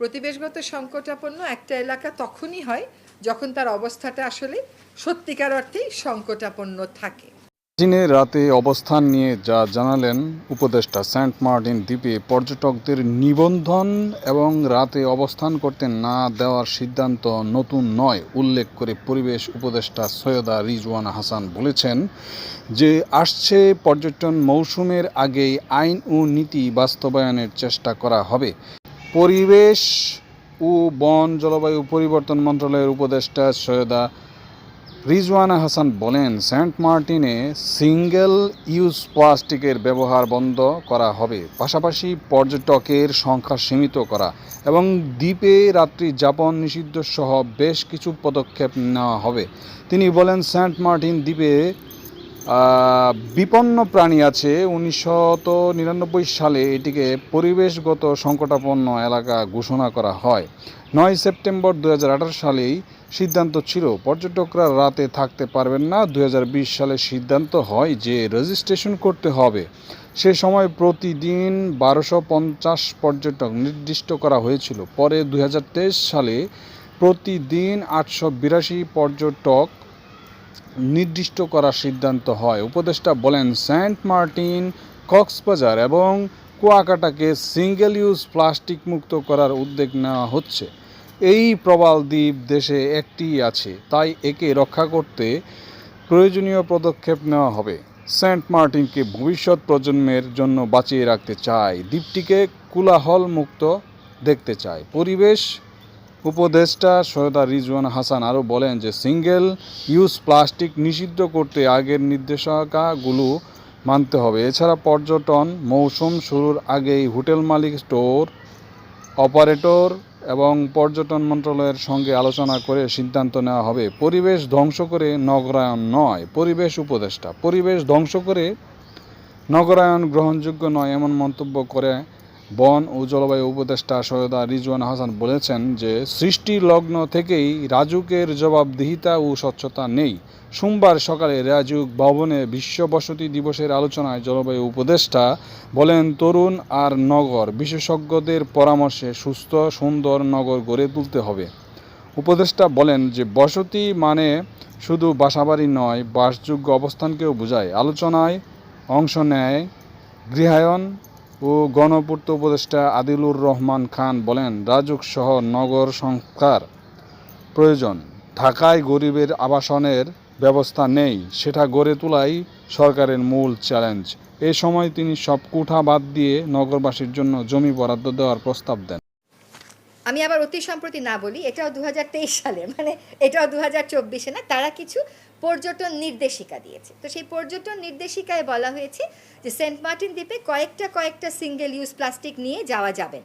প্রতিবেশগত সংকটাপন্ন একটা এলাকা তখনই হয় যখন তার অবস্থাটা আসলে সত্যিকার অর্থেই সংকটাপন্ন থাকে। দিনের রাতে অবস্থান নিয়ে যা জানালেন উপদেষ্টা সেন্ট মার্টিন দ্বীপে পর্যটকদের নিবন্ধন এবং রাতে অবস্থান করতে না দেওয়ার সিদ্ধান্ত নতুন নয়, উল্লেখ করে পরিবেশ উপদেষ্টা সৈয়দা রিজওয়ানা হাসান বলেছেন যে আসছে পর্যটন মৌসুমের আগেই আইন ও নীতি বাস্তবায়নের চেষ্টা করা হবে। পরিবেশ ও বন জলবায়ু পরিবর্তন মন্ত্রণালয়ের উপদেষ্টা সৈয়দা রিজওয়ানা হাসান বলেন, সেন্ট মার্টিনে সিঙ্গেল ইউজ প্লাস্টিকের ব্যবহার বন্ধ করা হবে। পাশাপাশি পর্যটকের সংখ্যা সীমিত করা এবং দ্বীপে রাত্রি যাপন নিষিদ্ধ সহ বেশ কিছু পদক্ষেপ নেওয়া হবে। তিনি বলেন, সেন্ট মার্টিন দ্বীপে বিপন্ন প্রাণী আছে। উনিশশো নিরানব্বই সালে এটিকে পরিবেশগত সংকটাপন্ন এলাকা ঘোষণা করা হয়। নয় সেপ্টেম্বর দু হাজার আঠারো সালেই সিদ্ধান্ত ছিল, পর্যটকরা রাতে থাকতে পারবেন না। দু হাজার বিশ সালে সিদ্ধান্ত হয় যে রেজিস্ট্রেশন করতে হবে। সে সময় প্রতিদিন বারোশো পর্যটক নির্দিষ্ট করা হয়েছিল। পরে দু হাজার তেইশ সালে প্রতিদিন আটশো বিরাশি পর্যটক নির্দিষ্ট করার সিদ্ধান্ত হয়। উপদেষ্টা বলেন, সেন্ট মার্টিন, কক্সবাজার এবং কুয়াকাটাকে সিঙ্গেল ইউজ প্লাস্টিক মুক্ত করার উদ্যোগ নেওয়া হচ্ছে। এই প্রবাল দ্বীপ দেশে একটি আছে, তাই একে রক্ষা করতে প্রয়োজনীয় পদক্ষেপ নেওয়া হবে। সেন্ট মার্টিনকে ভবিষ্যৎ প্রজন্মের জন্য বাঁচিয়ে রাখতে চায়। দ্বীপটিকে কোলাহল মুক্ত দেখতে চায়। পরিবেশ উপদেষ্টা সৈয়দা রিজওয়ান হাসান আরও বলেন যে সিঙ্গেল ইউজ প্লাস্টিক নিষিদ্ধ করতে আগের নির্দেশিকাগুলো মানতে হবে। এছাড়া পর্যটন মৌসুম শুরুর আগেই হোটেল মালিক স্টোর, অপারেটর এবং পর্যটন মন্ত্রণালয়ের সঙ্গে আলোচনা করে সিদ্ধান্ত নেওয়া হবে। পরিবেশ ধ্বংস করে নগরায়ন নয়, পরিবেশ উপদেষ্টা। পরিবেশ ধ্বংস করে নগরায়ন গ্রহণযোগ্য নয়, এমন মন্তব্য করে বন ও জলবায়ু উপদেষ্টা সৈয়দা রিজওয়ান হাসান বলেছেন যে সৃষ্টি লগ্ন থেকেই রাজুকের জবাবদিহিতা ও স্বচ্ছতা নেই। সোমবার সকালে রাজুক ভবনে বিশ্ব বসতি দিবসের আলোচনায় জলবায়ু উপদেষ্টা বলেন, তরুণ আর নগর বিশেষজ্ঞদের পরামর্শে সুস্থ, সুন্দর নগর গড়ে তুলতে হবে। উপদেষ্টা বলেন যে, বসতি মানে শুধু বাসাবাড়ি নয়, বাসযোগ্য অবস্থানকেও বোঝায়। আলোচনায় অংশ নেয় গৃহায়ন ও গণপূর্ত উপদেষ্টা আদিলুর রহমান খান বলেন, রাজুক সহ নগর সংস্কার প্রয়োজন। ঢাকায় গরিবের আবাসনের ব্যবস্থা নেই, সেটা গড়ে তোলাই সরকারের মূল চ্যালেঞ্জ। এ সময় তিনি সব কুঠা বাদ দিয়ে নগরবাসীর জন্য জমি বরাদ্দ দেওয়ার প্রস্তাব দেন। আমি আবার অতি সম্প্রতি না বলি, এটাও দু হাজার তেইশ সালে মানে এটাও দু হাজার চব্বিশে না, তারা কিছু পর্যটন নির্দেশিকা দিয়েছে তো সেই পর্যটন নির্দেশিকায় বলা হয়েছে যে, সেন্ট মার্টিন দ্বীপে কয়েকটা কয়েকটা সিঙ্গেল ইউজ প্লাস্টিক নিয়ে যাওয়া যাবে।